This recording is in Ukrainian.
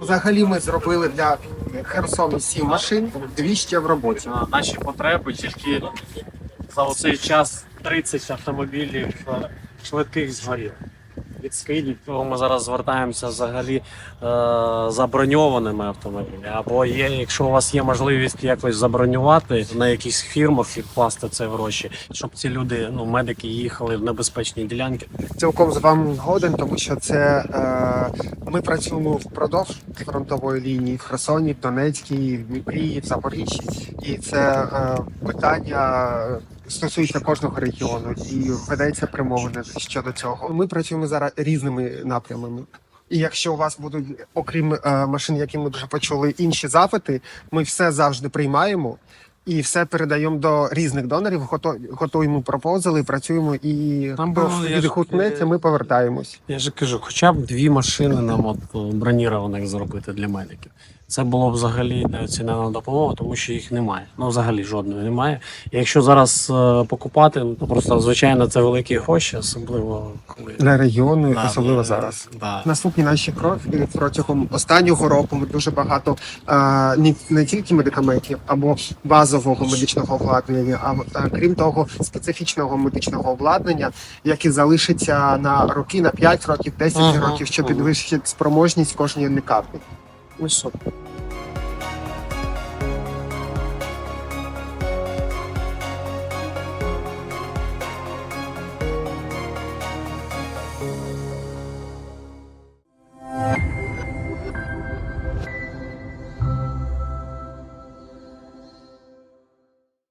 Взагалі ми зробили для Херсону сім машин, дві ще в роботі. Наші потреби тільки за цей час 30 автомобілів е, швидких згоріло. Від скидів, того ми зараз звертаємося взагалі е, заброньованими автомобілями. Або є, якщо у вас є можливість якось забронювати на якихось фірмах і вкласти це гроші, щоб ці люди, ну медики, їхали в небезпечні ділянки. Цілком з вами згоден, тому що це е, ми працюємо впродовж фронтової лінії в Херсоні, в Донецькій, в Дніпрі, в Запоріжжі, і це е, питання. Стосується кожного регіону і ведеться примовини щодо цього. Ми працюємо зараз різними напрямами. І якщо у вас будуть, окрім е, машин, які ми вже почули, інші запити, ми все завжди приймаємо і все передаємо до різних донорів, гото- готуємо пропозали, працюємо і Там було, я ж- відгукнеться, ми повертаємось. Я ж кажу, хоча б дві машини нам от о, бронірованих зробити для медиків. Це було б взагалі неоцінена допомога, тому що їх немає. Ну, взагалі жодної немає. І якщо зараз е, покупати, ну просто звичайно це великі гроші, особливо коли Для регіону, Да, особливо е, зараз. Да. Наступні наші кроки протягом останнього року ми дуже багато е, не, не тільки медикаментів або базового медичного обладнання, а е, крім того, специфічного медичного обладнання, яке залишиться на роки, на 5 років, 10 Ага, років, що ага. підвищить спроможність кожної лікарні. Ну, супер.